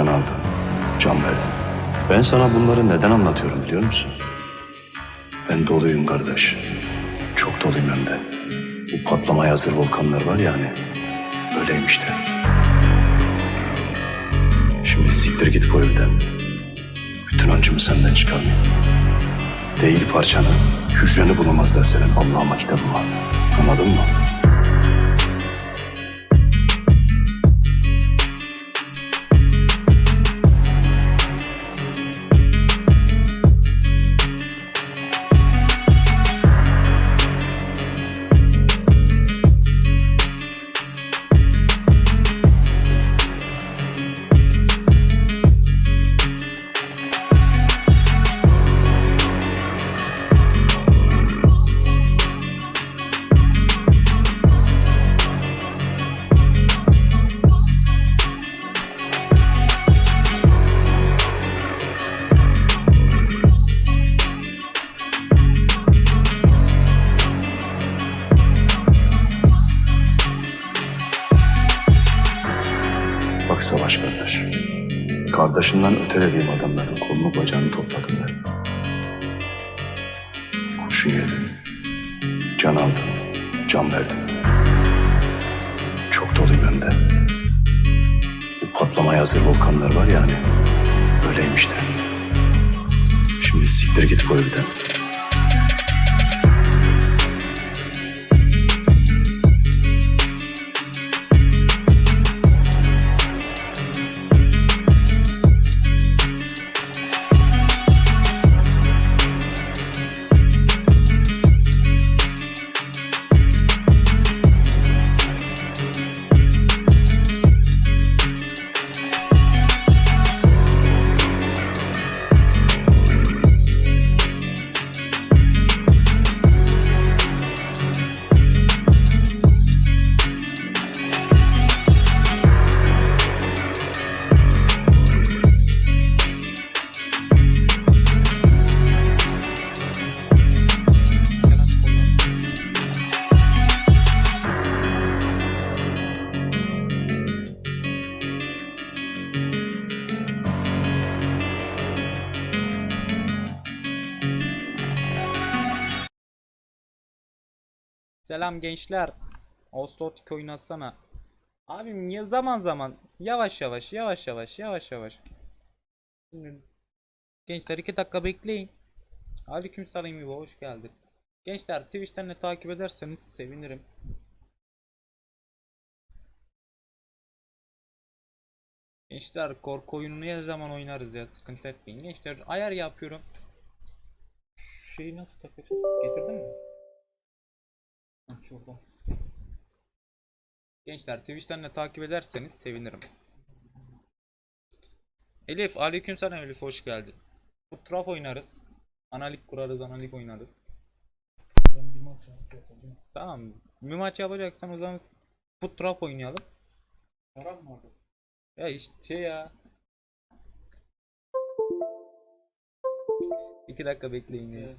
Can aldım, can verdim. Ben sana bunları neden anlatıyorum biliyor musun? Ben doluyum kardeş. Çok doluyum hem de. Bu patlamaya hazır volkanlar var ya hani. Öyleyim işte. Şimdi siktir git bu evden. Bütün öncümü senden çıkarmayayım. Değil parçanı, hücreni bulamazlar senin Allah'ıma kitabıma. Anladın mı? Kardeşinden öte dediğim adamların kolunu bacağını topladım ben. Kurşun yedim. Can aldım. Can verdim. Çok doluyum hem de. Bu patlamaya hazır volkanlar var ya hani. Öyleyim işte. Şimdi siktir git bu evden. Selam gençler. Ostotik oynasana. Abim ya zaman zaman yavaş yavaş yavaş yavaş yavaş yavaş. Gençler iki dakika bekleyin. Aleyküm selam İbo hoş geldin. Gençler Twitch'ten de takip ederseniz sevinirim. Gençler korku oyununu ne zaman oynarız ya sıkıntı etmeyin. Gençler ayar yapıyorum. Şeyi nasıl takacağız? Getirdin mi? Şurada. Gençler Twitch'ten de takip ederseniz sevinirim. Elif, aleykümselam Elif hoş geldin. Bu traf oynarız. Analik kurarız, analik oynarız. Ben bir maç yapacağım. Tamam. Bir maç yapacaksan o zaman foot trap oynayalım. Karar mı orada? Ya işte şey ya. İki dakika bekleyin Evet.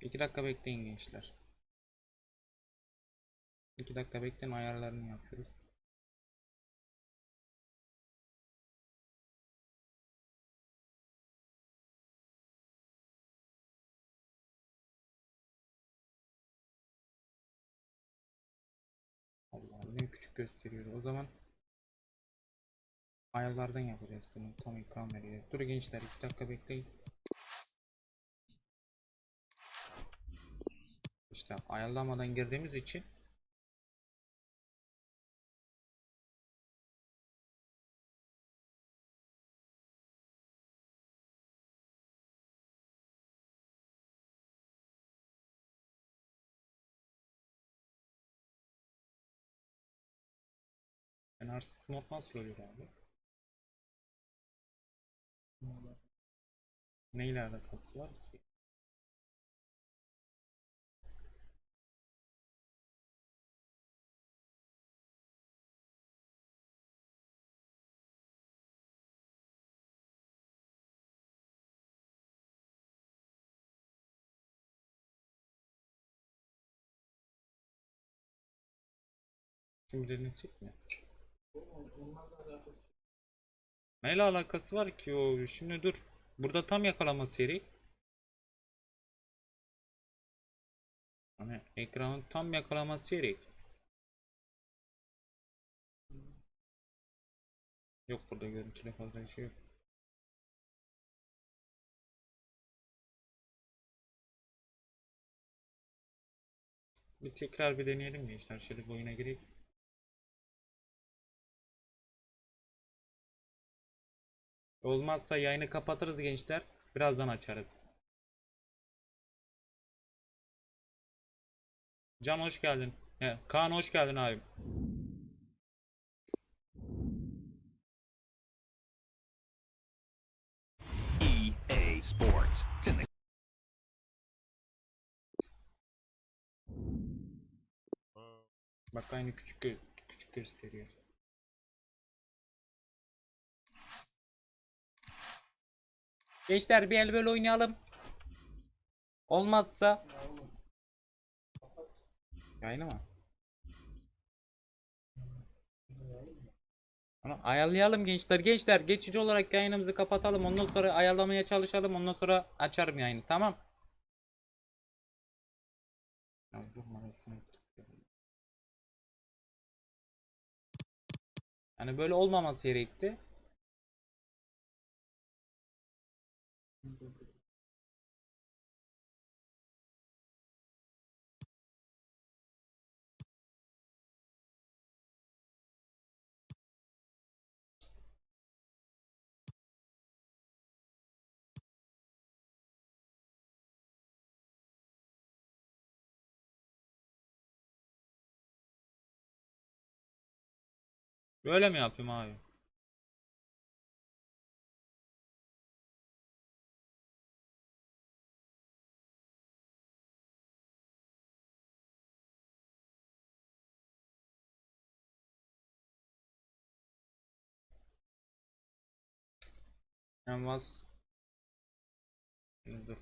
2 dakika bekleyin gençler. 2 dakika bekleyin ayarlarını yapıyoruz. Allah ne küçük gösteriyor. O zaman ayarlardan yapacağız bunu. Tam ekran veriyor. Dur gençler 2 dakika bekleyin. İşte ayarlamadan girdiğimiz için Yani artist mod nasıl oluyor abi? Neyle alakası var ki? Şimdi sil mi? Neyle alakası var ki o? Şimdi dur. Burada tam yakalama seri. Hani ekranın tam yakalama seri. Yok burada görüntüde fazla şey yok. Bir tekrar bir deneyelim gençler. Şöyle bir oyuna gireyim. Olmazsa yayını kapatırız gençler. Birazdan açarız. Can hoş geldin. He, Kaan hoş geldin abim. EA Sports. It's in the Bak aynı küçük gö- küçük gösteriyor. Gençler bir el böyle oynayalım. Olmazsa Yayını mı? Ama ayarlayalım gençler. Gençler geçici olarak yayınımızı kapatalım. Ondan sonra ayarlamaya çalışalım. Ondan sonra açarım yayını. Tamam. Yani böyle olmaması gerekti. Böyle mi yapayım abi? Canvas Dur.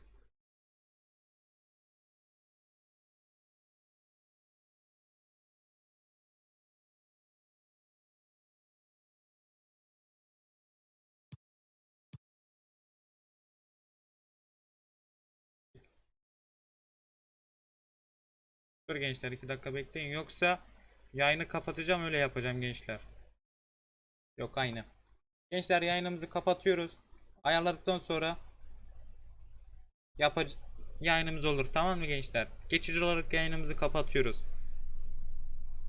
Dur gençler 2 dakika bekleyin yoksa yayını kapatacağım öyle yapacağım gençler. Yok aynı. Gençler yayınımızı kapatıyoruz. Ayarladıktan sonra yapac yayınımız olur tamam mı gençler? Geçici olarak yayınımızı kapatıyoruz.